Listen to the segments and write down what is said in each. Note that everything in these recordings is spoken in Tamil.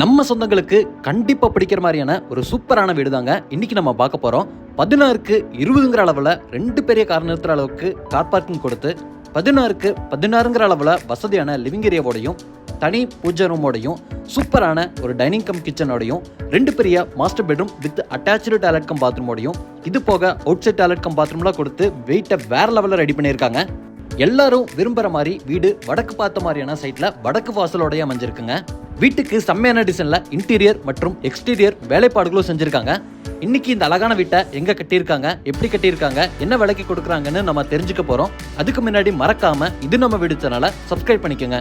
நம்ம சொந்தங்களுக்கு கண்டிப்பாக பிடிக்கிற மாதிரியான ஒரு சூப்பரான வீடு தாங்க இன்னைக்கு நம்ம பார்க்க போகிறோம் பதினாறுக்கு இருபதுங்கிற அளவில் ரெண்டு பெரிய கார் நிறுத்துற அளவுக்கு கார் பார்க்கிங் கொடுத்து பதினாறுக்கு பதினாறுங்கிற அளவில் வசதியான லிவிங் ஏரியாவோடையும் தனி பூஜை ரூமோடையும் சூப்பரான ஒரு டைனிங் கம் கிச்சனோடையும் ரெண்டு பெரிய master bedroom with attach toilet cum பாத்ரூமோடையும் இது போக அவுட் சைட் டாய்லெட் கம் பாத்ரூம்லாம் கொடுத்து வெயிட்டை வேற லெவலில் ரெடி பண்ணியிருக்காங்க. எல்லாரும் விரும்புகிற மாதிரி வீடு வடக்கு பார்த்த மாதிரியான சைட்ல வடக்கு வாசலோடய அமைஞ்சிருக்குங்க. வீட்டுக்கு செம்மையான டிசைன்ல இன்டீரியர் மற்றும் எக்ஸ்டீரியர் வேலைப்பாடுகளும் செஞ்சிருக்காங்க. இன்னைக்கு இந்த அழகான வீட்டை எங்க கட்டியிருக்காங்க எப்படி கட்டியிருக்காங்க என்ன விலைக்கு கொடுக்குறாங்கன்னு நம்ம தெரிஞ்சுக்க போறோம். அதுக்கு முன்னாடி மறக்காம இது நம்ம வீடு சேனலை சப்ஸ்கிரைப் பண்ணிக்கோங்க.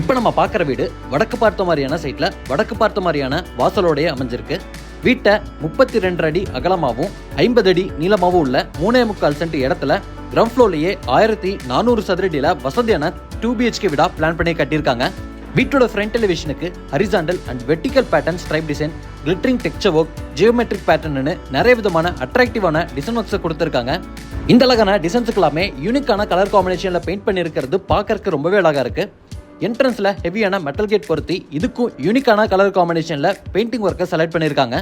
இப்போ நம்ம பார்க்குற வீடு வடக்கு பார்த்த மாதிரியான சைட்ல வடக்கு பார்த்த மாதிரியான வாசலோடைய அமைஞ்சிருக்கு. வீட்டை முப்பத்தி ரெண்டு அடி அகலமாகவும் ஐம்பது அடி நீளமாகவும் உள்ள மூணே முக்கால் சென்ட் இடத்துல கிரவுண்ட் ஃப்ளோர்லேயே ஆயிரத்தி நானூறு சதுரடியில் வசதியான டூ பிஹெச்கே விடா பிளான் பண்ணி கட்டியிருக்காங்க. வீட்டோட front எலிவேஷனுக்கு horizontal and vertical pattern stripe design glittering texture work geometric pattern நிறைய விதமான அட்ராக்டிவான டிசைன் ஒர்க்ஸை கொடுத்துருக்காங்க. இந்த அழகான டிசைன்ஸுக்கு எல்லாமே யூனிக்கான கலர் காம்பினேஷனில் பெயிண்ட் பண்ணியிருக்கிறது பார்க்கறதுக்கு ரொம்பவே அழகாக இருக்கு. என்ட்ரன்ஸில் ஹெவியான மெட்டல் கேட் பொருத்தி இதுக்கும் யூனிக்கான கலர் காம்பினேஷனில் பெயிண்டிங் ஒர்க்கை செலக்ட் பண்ணியிருக்காங்க.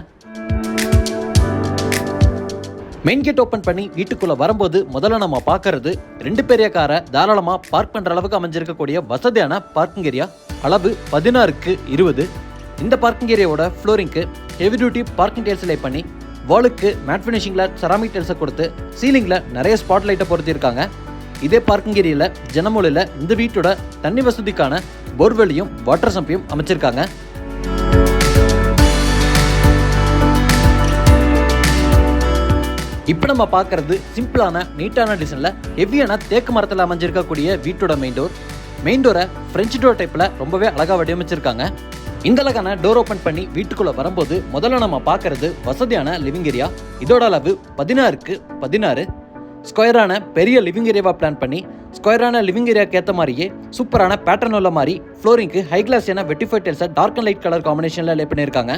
மெயின் கேட் ஓப்பன் பண்ணி வீட்டுக்குள்ள வரும்போது முதல்ல நம்ம பார்க்கறது ரெண்டு பெரிய காரை தாராளமா பார்க் பண்ற அளவுக்கு அமைஞ்சிருக்கக்கூடிய வசதியான பார்க்கிங் ஏரியா அளவு பதினாறுக்கு இருபது. இந்த பார்க்கிங் ஏரியாவோட ஃப்ளோரிங்க்கு heavy duty parking tiles lay பண்ணி வாலுக்கு மேட் ஃபினிஷிங்ல செராமிக் டைல்ஸை கொடுத்து சீலிங்ல நிறைய ஸ்பாட் லைட்டை பொருத்தியிருக்காங்க. இதே பார்க்கிங் ஏரியாவில் ஜனமூலையில் இந்த வீட்டோட தண்ணி வசதிக்கான போர்வெல்லையும் வாட்டர் சம்பையும் அமைச்சிருக்காங்க. இப்போ நம்ம பார்க்கறது சிம்பிளான நீட்டான டிசைனில் ஹெவியான தேக்கு மரத்தில் அமைஞ்சிருக்கக்கூடிய வீட்டோட மெயின் டோர் மெயின் டோரை ஃப்ரெஞ்ச் டோர் டைப்பில் ரொம்பவே அழகாக வடிவமைச்சிருக்காங்க. இந்த அழகான டோர் ஓப்பன் பண்ணி வீட்டுக்குள்ளே வரும்போது முதல்ல நம்ம பார்க்கறது வசதியான லிவிங் ஏரியா இதோட அளவு பதினாறுக்கு பதினாறு. ஸ்கொயரான பெரிய லிவிங் ஏரியாவாக பிளான் பண்ணி ஸ்கொயரான லிவிங் ஏரியாவுக்கு ஏற்ற மாதிரியே சூப்பரான பேட்டர்ன் உள்ள மாதிரி ஃப்ளோரிங்க்கு ஹை கிளாஸியான வெட்டிஃபை டெல்ஸை டார்க் அண்ட் லைட் கலர் காம்பினேஷனில் லே பண்ணியிருக்காங்க.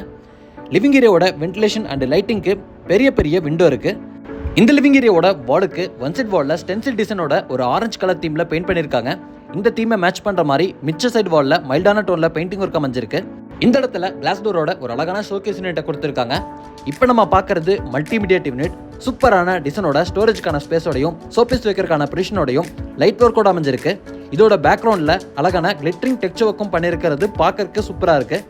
லிவிங் ஏரியாவோட வென்டிலேஷன் அண்ட் லைட்டிங்க்கு பெரிய பெரிய விண்டோ இருக்குது இந்த லிவிங் ஏரியாவோட வாலுக்கு ஒன் சைட் வாலில் ஸ்டென்சில் டிசைனோட ஒரு ஆரஞ்சு கலர் தீமில் பெயிண்ட் பண்ணியிருக்காங்க. இந்த தீமை மேட்ச் பண்ணுற மாதிரி மிச்ச சைட் வாலில் மைல்டான டோனில் பெயிண்டிங் ஒர்க் அமைஞ்சிருக்கு. இந்த இடத்துல கிளாஸ் டோரோட ஒரு அழகான ஷோகேஸ் யூனிட்டை கொடுத்துருக்காங்க. இப்போ நம்ம பார்க்கறது மல்டிமீடியா யூனிட் சூப்பரான டிசைனோட ஸ்டோரேஜ்க்கான ஸ்பேஸோடையும் சோபீஸ் வைக்கிறதுக்கான ப்ரிஷனோடையும் லைட் ஒர்க்கோட அமைஞ்சிருக்கு. இதோட பேக்ரவுண்டில் அழகான கிளிட்டரிங் டெக்ஸ்ட் ஒர்க்கும் பண்ணியிருக்கிறது பார்க்கறதுக்கு சூப்பராக இருக்குது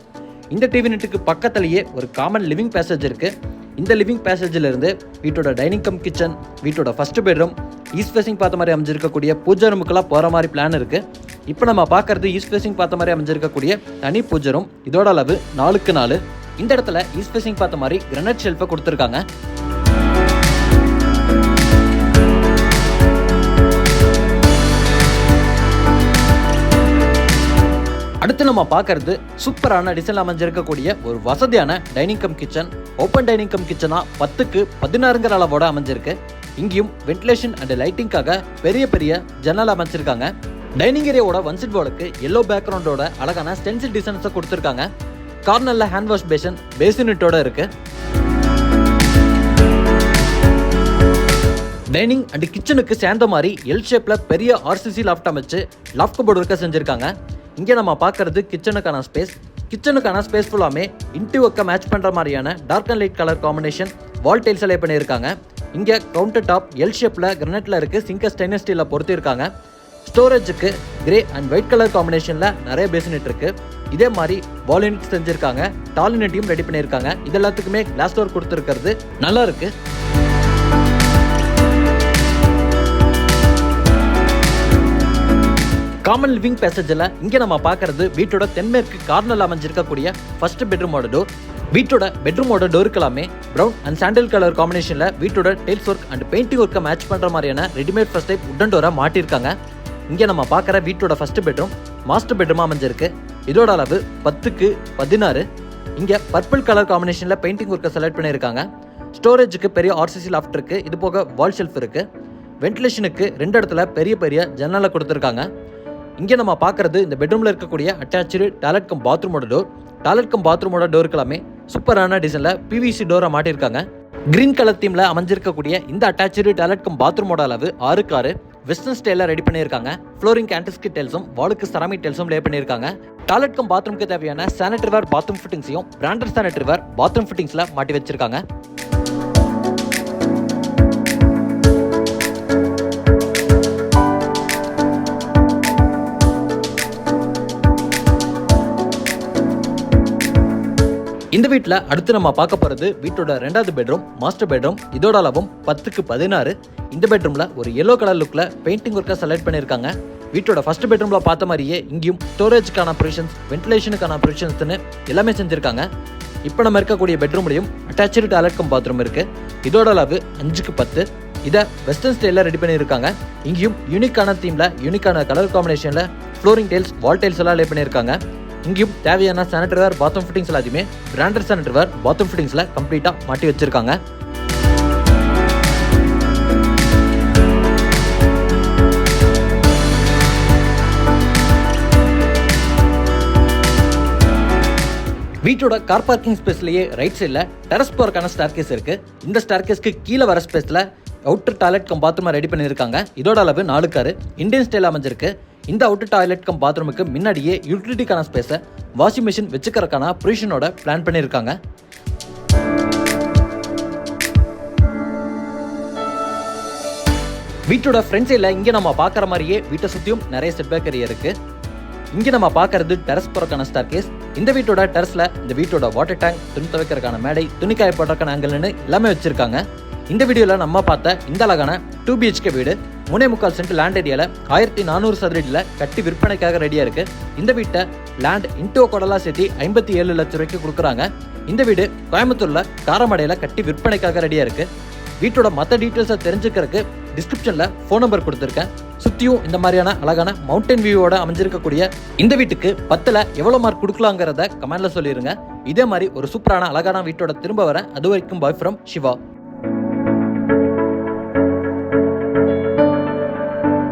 இந்த டிவி நெட்டுக்கு பக்கத்துலேயே ஒரு காமன் லிவிங் பேசேஜ் இருக்குது இந்த லிவிங் பேசேஜில் இருந்து வீட்டோட டைனிங் கம் கிச்சன் வீட்டோட ஃபர்ஸ்ட் பெட்ரூம் ஈஸ்ட் ஃபேஸிங் பார்த்த மாதிரி அமைஞ்சிருக்கக்கூடிய பூஜை ரூமுக்கெல்லாம் போகிற மாதிரி பிளான் இருக்குது இப்போ நம்ம பார்க்கறது ஈஸ்ட் ஃபேசிங் பார்த்த மாதிரி அமைஞ்சிருக்கக்கூடிய தனி பூஜரும் இதோட அளவு நாலுக்கு நாலு. இந்த இடத்துல ஈஸ்ட் ஃபேசிங் பார்த்த மாதிரி கிரனட் ஷெல்ஃபை கொடுத்துருக்காங்க. அடுத்து நம்ம பார்க்கறது சூப்பரான டிசைன் அமைஞ்சிருக்கக்கூடிய ஒரு வசதியான dining cum kitchen open dining cum கிச்சனாக பத்துக்கு பதினாறுங்கிற அளவோட அமைஞ்சிருக்கு. இங்கேயும் வென்டிலேஷன் அண்ட் லைட்டிங்காக பெரிய பெரிய ஜன்னல் அமைச்சிருக்காங்க. டைனிங் ஏரியாவோட வன்சிட் சைட் வாலுக்கு எல்லோ பேக்ரவுண்டோட அழகான ஸ்டென்சில் டிசைன்ஸை கொடுத்துருக்காங்க. கார்னரில் ஹேண்ட் வாஷ் பேஷன் பேசினிட்டோட இருக்கு. டைனிங் அண்ட் கிச்சனுக்கு சேர்ந்த மாதிரி எல் ஷேப்பில் பெரிய ஆர்சிசி லாஃப்ட் அமைச்சு லாஃப்ட் போர்டு இருக்க செஞ்சுருக்காங்க. இங்கே நம்ம பார்க்கறது கிச்சனுக்கான ஸ்பேஸ் கிச்சனுக்கான ஸ்பேஸ் ஃபுல்லாமே இன்டி ஒர்க்கை மேட்ச் பண்ணுற மாதிரியான dark and light colour combination wall tiles எல்லாம் பண்ணியிருக்காங்க. இங்கே கவுண்டர் டாப் எல் ஷேப்பில் கிரனட்டில் இருக்குது சிங்கை ஸ்டெயின்லெஸ் ஸ்டீலில் பொருத்திருக்காங்க ஸ்டோரேஜுக்கு கிரே அண்ட் ஒயிட் கலர் காம்பினேஷனில் நிறைய பேசினிட் இருக்கு. இதே மாதிரி வால் செஞ்சுருக்காங்க. டாலினட்டையும் ரெடி பண்ணியிருக்காங்க. இது எல்லாத்துக்குமே கிளாஸ் டோர் கொடுத்துருக்கிறது நல்லா இருக்கு. காமன் லிவிங் பேசேஜில் இங்கே நம்ம பார்க்கறது வீட்டோட தென்மேற்கு கார்னரில் அமைஞ்சிருக்கக்கூடிய ஃபர்ஸ்ட் பெட்ரூமோட டோர் வீட்டோட பெட்ரூமோட டோருக்கு எல்லாமே ப்ரௌன் அண்ட் சாண்டல் கலர் காம்பினேஷனில் வீட்டோட டெய்ல்ஸ் ஒர்க் அண்ட் பெயிண்டிங் ஒர்க்கை மேட்ச் பண்ணுற மாதிரியான ரெடிமேட் ஃபர்ஸ்ட் டைப் உடன் டோரை மாட்டியிருக்காங்க. இங்கே நம்ம பார்க்குற வீட்டோட ஃபர்ஸ்ட் பெட்ரூம் மாஸ்டர் பெட்ரூமாக அமைஞ்சிருக்கு. இதோட அளவு பத்துக்கு பதினாறு. இங்கே பர்பிள் கலர் காம்பினேஷனில் பெயிண்டிங் ஒர்க்கை செலக்ட் பண்ணியிருக்காங்க. ஸ்டோரேஜுக்கு பெரிய ஆர்சிசி லாஃப்ட் இருக்குது இது போக வால் ஷெல்ஃப் இருக்குது வென்டிலேஷனுக்கு ரெண்டு இடத்துல பெரிய பெரிய ஜன்னலை கொடுத்துருக்காங்க. இங்கே நம்ம பார்க்கறது இந்த பெட்ரூமில் இருக்கக்கூடிய அட்டாச்சு டாய்லெட் கம் பாத்ரூமோட டோர் டாய்லெட் கம் பாத்ரூமோட டோருக்கு எல்லாமே சூப்பரான டிசைனில் பிவிசி டோரை மாட்டியிருக்காங்க. கிரீன் கலர் தீமில் அமைஞ்சிருக்கக்கூடிய இந்த அட்டாச்சு டாய்லெட் கம் பாத்ரூமோட அளவு ஆறுக்கு ஆறு. வெஸ்டர்ன் ஸ்டைலில் ரெடி பண்ணியிருக்காங்க. ஃப்ளோரிங் ஆன்டிஸ்கி டெல்ஸும் வாலுக்கு செராமிக் டெல்ஸும் லே பண்ணியிருக்காங்க. டாய்லெட்க்கும் பாத்ரூம்க்கு தேவையான சானிட்டரி வேர் பாத்ரூம் ஃபிட்டிங்ஸையும் பிராண்டட் சானிட்டரி வேர் பாத்ரூம் ஃபிட்டிங்ஸில் மாட்டி வச்சிருக்காங்க. வீட்டில் அடுத்து நம்ம பார்க்க போகிறது வீட்டோட ரெண்டாவது பெட்ரூம் மாஸ்டர் பெட்ரூம் இதோட அளவும் பத்துக்கு பதினாறு. இந்த பெட்ரூமில் ஒரு எல்லோ கலர் லுக்கில் பெயிண்டிங் ஒர்க்காக செலக்ட் பண்ணியிருக்காங்க. வீட்டோட ஃபர்ஸ்ட் பெட்ரூமில் பார்த்த மாதிரியே இங்கேயும் ஸ்டோரேஜ்க்கான ப்ரொவிஷன்ஸ் வென்டிலேஷனுக்கான ப்ரொவிஷன்ஸ்னு எல்லாமே செஞ்சுருக்காங்க. இப்போ நம்ம இருக்கக்கூடிய பெட்ரூம்லையும் அட்டாச்சு டாய்லெட் கம் பாத்ரூம் இருக்குது இதோட அளவு அஞ்சுக்கு பத்து. இதை வெஸ்டர்ன் ஸ்டைலில் ரெடி பண்ணியிருக்காங்க. இங்கேயும் யூனிக்கான தீமில் யூனிக்கான கலர் காம்பினேஷனில் ஃப்ளோரிங் டைல்ஸ் வால் டைல்ஸ் எல்லாம் லே பண்ணியிருக்காங்க. இங்கேயும் தேவையான சானிட்டரி வேர் பாத்ரூம் ஃபிட்டிங்ஸ் எல்லாத்தையுமே பிராண்டட் சானிட்டரி வேர் பாத்ரூம் ஃபிட்டிங்ஸில் கம்ப்ளீட்டாக மாட்டி வச்சிருக்காங்க. வீட்டோட கார் பார்க்கிங் ஸ்பேஸ்லேயே ரைட் சைடில் டெரஸ் போகிறக்கான ஸ்டார் கேஸ் இருக்கு. இந்த ஸ்டார் கேஸ்க்கு கீழே வர ஸ்பேஸில் outer toilet cum bathroom ready பண்ணியிருக்காங்க. இதோட அளவு நாலு காரு இந்தியன் ஸ்டைல் அமைஞ்சிருக்கு. இந்த அவுட் டாய்லெட் கம் பாத்ரூமுக்கு முன்னாடியே யூட்டிலிட்டிக்கான ஸ்பேஸை வாஷிங் மிஷின் வச்சுக்கிறக்கான ப்ரிஷனோட பிளான் பண்ணியிருக்காங்க வீட்டோட ஃப்ரண்ட் சைடில் இங்கே நம்ம பார்க்குற மாதிரியே வீட்டை சுற்றியும் நிறைய செட் பேக்கரி இருக்குது இங்கே நம்ம பார்க்கறது டெரஸ் போகிறக்கான ஸ்டார் கேஸ் இந்த வீட்டோட டெரஸில் இந்த வீட்டோட வாட்டர் டேங்க் துணி துவைக்கிறதுக்கான மேடை துணி காய போடுறக்கான ஆங்கிள்னு எல்லாமே வச்சுருக்காங்க. இந்த வீடியோவில் நம்ம பார்த்த இந்த அழகான டூ பிஹெச்கே வீடு. மூணே முக்கால் சென்ட் லேண்ட் ஏரியாவில் ஆயிரத்தி நானூறு சதுரடியில் கட்டி விற்பனைக்காக ரெடியாக இருக்கு. இந்த வீட்டை லேண்ட் இன்டோ கொடலா சேர்த்து ஐம்பத்தி ஏழு லட்சம் ரூபாய்க்கு கொடுக்குறாங்க. இந்த வீடு கோயம்புத்தூர்ல காரமடையில் கட்டி விற்பனைக்காக ரெடியாக இருக்கு. வீட்டோட மற்ற டீட்டெயில்ஸை தெரிஞ்சுக்கிறதுக்கு டிஸ்கிரிப்ஷனில் ஃபோன் நம்பர் கொடுத்துருக்கேன். சுற்றியும் இந்த மாதிரியான அழகான மவுண்டன் வியூவோட அமைஞ்சிருக்கக்கூடிய இந்த வீட்டுக்கு பத்தில் எவ்வளோ மார்க் கொடுக்கலாங்கிறத கமெண்ட்ல சொல்லிடுங்க இதே மாதிரி ஒரு சூப்பரான அழகான வீட்டோட திரும்ப வரேன் அது வரைக்கும் பாய் ஃப்ரம் சிவா.